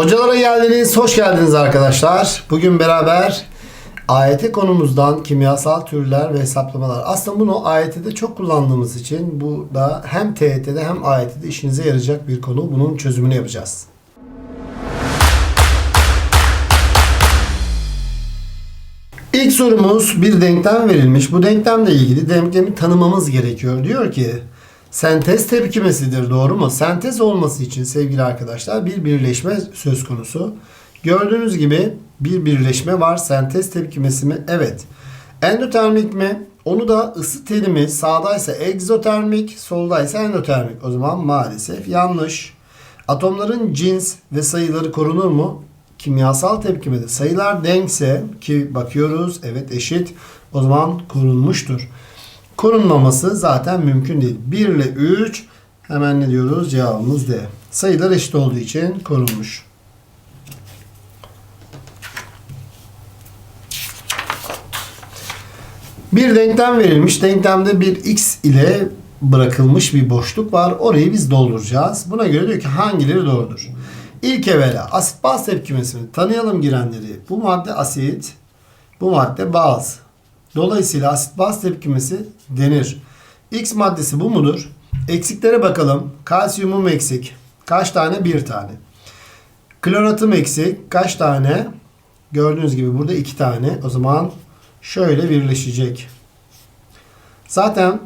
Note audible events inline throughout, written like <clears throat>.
Hocalara geldiniz, hoş geldiniz arkadaşlar. Bugün beraber AYT konumuzdan kimyasal türler ve hesaplamalar. Aslında bunu AYT'de çok kullandığımız için bu da hem TYT'de hem AYT'de işinize yarayacak bir konu. Bunun çözümünü yapacağız. İlk sorumuz bir denklem verilmiş. Bu denklemle ilgili denklemi tanımamız gerekiyor. Diyor ki sentez tepkimesidir doğru mu? Sentez olması için sevgili arkadaşlar bir birleşme söz konusu. Gördüğünüz gibi bir birleşme var. Sentez tepkimesi mi? Evet. Endotermik mi? Onu da ısı terimi sağdaysa egzotermik, soldaysa endotermik. O zaman maalesef yanlış. Atomların cins ve sayıları korunur mu? Kimyasal tepkimede sayılar denkse ki bakıyoruz evet eşit o zaman korunmuştur. Korunmaması zaten mümkün değil. 1 ile 3 hemen ne diyoruz? Cevabımız D. Sayılar eşit olduğu için korunmuş. Bir denklem verilmiş. Denklemde bir x ile bırakılmış bir boşluk var. Orayı biz dolduracağız. Buna göre diyor ki hangileri doğrudur? İlk evvela asit baz tepkimesini tanıyalım girenleri. Bu madde asit, bu madde baz. Dolayısıyla asit baz tepkimesi denir. X maddesi bu mudur? Eksiklere bakalım. Kalsiyumum eksik. Kaç tane? Bir tane. Kloratım eksik. Kaç tane? Gördüğünüz gibi burada iki tane. O zaman şöyle birleşecek. Zaten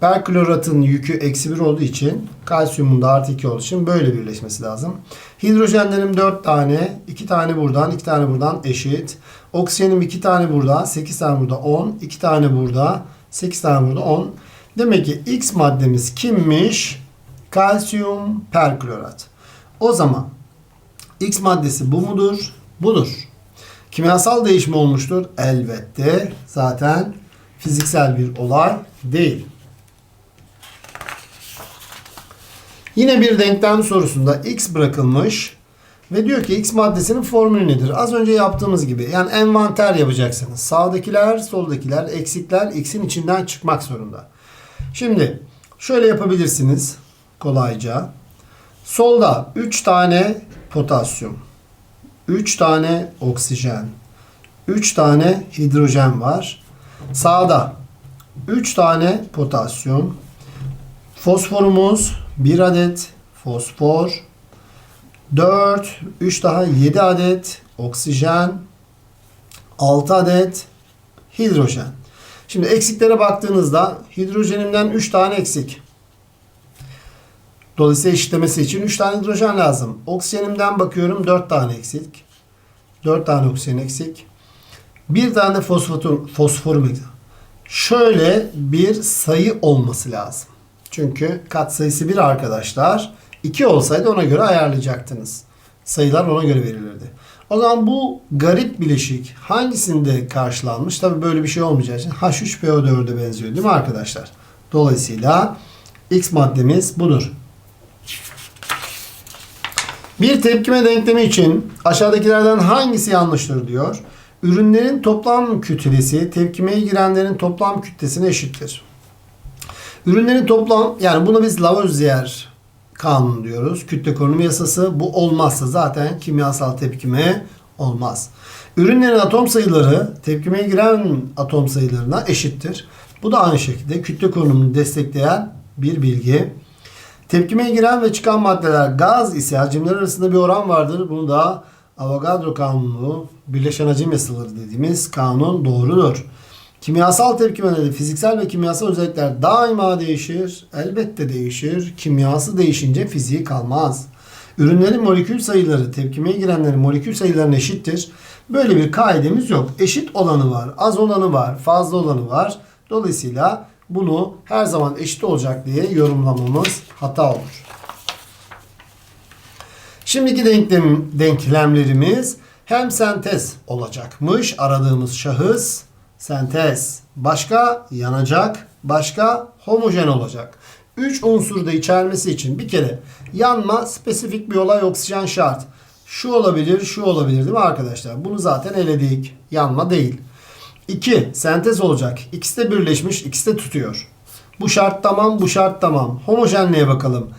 perkloratın yükü eksi 1 olduğu için kalsiyumun da artı 2 olduğu için böyle birleşmesi lazım. Hidrojenlerim 4 tane. 2 tane buradan 2 tane buradan eşit. Oksijenim 2 tane burada. 8 tane burada 10. 2 tane burada. 8 tane burada 10. Demek ki X maddemiz kimmiş? Kalsiyum perklorat. O zaman X maddesi bu mudur? Budur. Kimyasal değişim olmuştur. Elbette zaten fiziksel bir olay değil. Yine bir denklem sorusunda x bırakılmış ve diyor ki x maddesinin formülü nedir? Az önce yaptığımız gibi yani envanter yapacaksınız. Sağdakiler, soldakiler, eksikler x'in içinden çıkmak zorunda. Şimdi şöyle yapabilirsiniz kolayca. Solda 3 tane potasyum, 3 tane oksijen, 3 tane hidrojen var. Sağda 3 tane potasyum, fosforumuz 1 adet fosfor, 4, 3 daha 7 adet oksijen, 6 adet hidrojen. Şimdi eksiklere baktığınızda hidrojenimden 3 tane eksik. Dolayısıyla eşitlemesi için 3 tane hidrojen lazım. Oksijenimden bakıyorum 4 tane eksik. 4 tane oksijen eksik. Bir tane fosfor, fosforum eksik. Şöyle bir sayı olması lazım. Çünkü kat sayısı 1 arkadaşlar. 2 olsaydı ona göre ayarlayacaktınız. Sayılar ona göre verilirdi. O zaman bu garip bileşik hangisinde karşılanmış? Tabi böyle bir şey olmayacağı için H3PO4'e benziyor değil mi arkadaşlar? Dolayısıyla X maddemiz budur. Bir tepkime denklemi için aşağıdakilerden hangisi yanlıştır diyor. Ürünlerin toplam kütlesi tepkimeye girenlerin toplam kütlesine eşittir. Ürünlerin toplam yani buna biz Lavoisier kanunu diyoruz. Kütle konumu yasası. Bu olmazsa zaten kimyasal tepkime olmaz. Ürünlerin atom sayıları tepkimeye giren atom sayılarına eşittir. Bu da aynı şekilde kütle konumunu destekleyen bir bilgi. Tepkimeye giren ve çıkan maddeler gaz ise hacimler arasında bir oran vardır. Bunu da Avogadro kanunu, birleşen hacim yasaları dediğimiz kanun doğrudur. Kimyasal tepkimelerde fiziksel ve kimyasal özellikler daima değişir. Elbette değişir. Kimyası değişince fiziği kalmaz. Ürünlerin molekül sayıları tepkimeye girenlerin molekül sayılarına eşittir. Böyle bir kaidemiz yok. Eşit olanı var, az olanı var, fazla olanı var. Dolayısıyla bunu her zaman eşit olacak diye yorumlamamız hata olur. Şimdiki denklem, denklemlerimiz hem sentez olacakmış aradığımız şahıs sentez. Başka yanacak, başka homojen olacak. 3 unsur da içermesi için bir kere yanma spesifik bir olay oksijen şart. Şu olabilir, şu olabilir değil mi arkadaşlar? Bunu zaten eledik. Yanma değil. 2. Sentez olacak. İkisi de birleşmiş, ikisi de tutuyor. Bu şart tamam, bu şart tamam. Homojenliğe bakalım.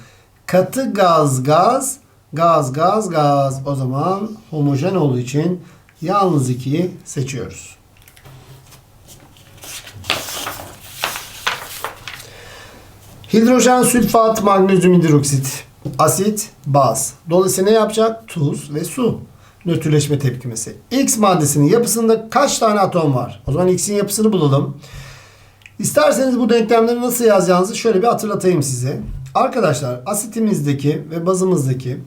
Katı gaz gaz, Gaz, gaz, gaz. O zaman homojen olduğu için yalnız 2'yi seçiyoruz. Hidrojen sülfat, magnezyum hidroksit, asit, baz. Dolayısıyla ne yapacak? Tuz ve su. Nötrleşme tepkimesi. X maddesinin yapısında kaç tane atom var? O zaman X'in yapısını bulalım. İsterseniz bu denklemleri nasıl yazacağınızı şöyle bir hatırlatayım size. Arkadaşlar asitimizdeki ve bazımızdaki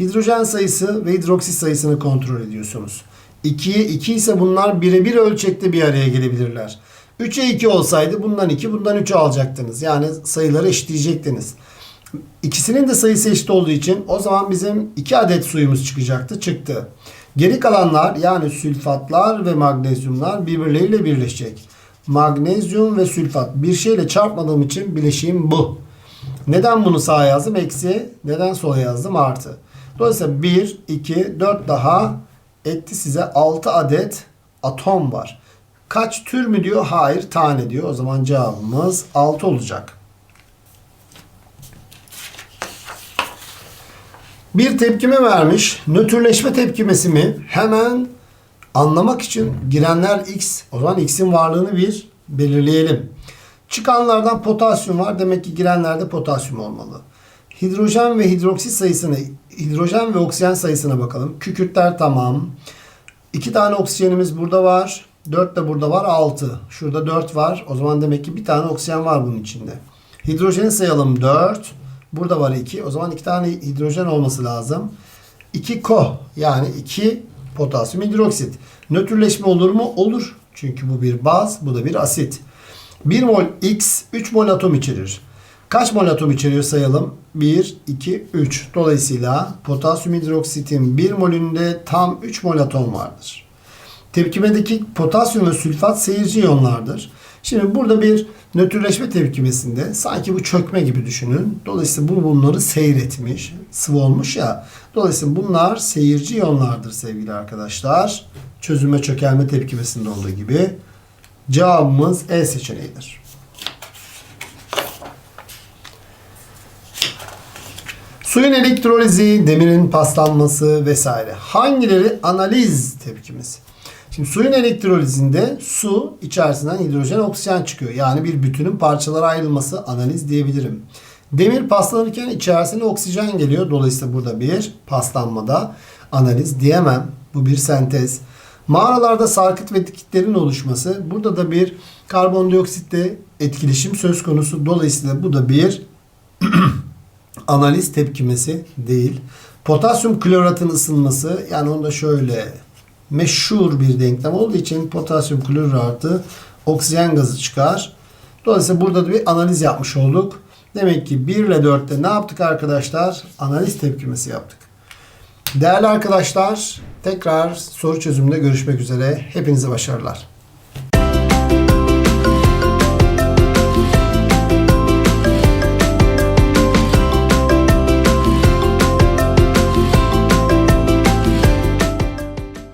hidrojen sayısı ve hidroksit sayısını kontrol ediyorsunuz. 2'ye 2 ise bunlar birebir ölçekte bir araya gelebilirler. 3'e 2 olsaydı bundan 2 bundan 3'ü alacaktınız. Yani sayıları eşitleyecektiniz. İkisinin de sayısı eşit olduğu için o zaman bizim 2 adet suyumuz çıkacaktı. Çıktı. Geri kalanlar yani sülfatlar ve magnezyumlar birbirleriyle birleşecek. Magnezyum ve sülfat bir şeyle çarpmadığım için bileşiğim bu. Neden bunu sağa yazdım? Eksi. Neden sola yazdım? Artı. Dolayısıyla 1, 2, 4 daha etti size 6 adet atom var. Kaç tür mü diyor? Hayır tane diyor. O zaman cevabımız 6 olacak. Bir tepkime vermiş. Nötrleşme tepkimesi mi? Hemen anlamak için girenler X. O zaman X'in varlığını bir belirleyelim. Çıkanlardan potasyum var. Demek ki girenlerde potasyum olmalı. Hidrojen ve hidroksit sayısını, hidrojen ve oksijen sayısına bakalım. Kükürtler tamam. İki tane oksijenimiz burada var. Dört de burada var. Altı. Şurada dört var. O zaman demek ki bir tane oksijen var bunun içinde. Hidrojeni sayalım dört. Burada var iki. O zaman iki tane hidrojen olması lazım. İki ko yani iki potasyum hidroksit. Nötrleşme olur mu? Olur. Çünkü bu bir baz, bu da bir asit. 1 mol X 3 mol atom içerir. Kaç mol atom içeriyor sayalım? 1, 2, 3. Dolayısıyla potasyum hidroksitin 1 molünde tam 3 mol atom vardır. Tepkimedeki potasyum ve sülfat seyirci iyonlardır. Şimdi burada bir nötrleşme tepkimesinde sanki bu çökme gibi düşünün. Dolayısıyla bu bunları seyretmiş, sıvı olmuş ya. Dolayısıyla bunlar seyirci iyonlardır sevgili arkadaşlar. Çözüme çökelme tepkimesinde olduğu gibi. Cevabımız E seçeneğidir. Suyun elektrolizi, demirin paslanması vesaire. Hangileri analiz tepkimesi? Şimdi suyun elektrolizinde su içerisinden hidrojen oksijen çıkıyor. Yani bir bütünün parçalara ayrılması analiz diyebilirim. Demir paslanırken içerisine oksijen geliyor. Dolayısıyla burada bir paslanmada analiz diyemem. Bu bir sentez. Mağaralarda sarkıt ve dikitlerin oluşması. Burada da bir karbondioksitle etkileşim söz konusu. Dolayısıyla bu da bir <clears throat> analiz tepkimesi değil. Potasyum kloratın ısınması yani onda şöyle meşhur bir denklem olduğu için potasyum kloratı oksijen gazı çıkar. Dolayısıyla burada da bir analiz yapmış olduk. Demek ki 1 ile 4'te ne yaptık arkadaşlar? Analiz tepkimesi yaptık. Değerli arkadaşlar tekrar soru çözümünde görüşmek üzere. Hepinize başarılar.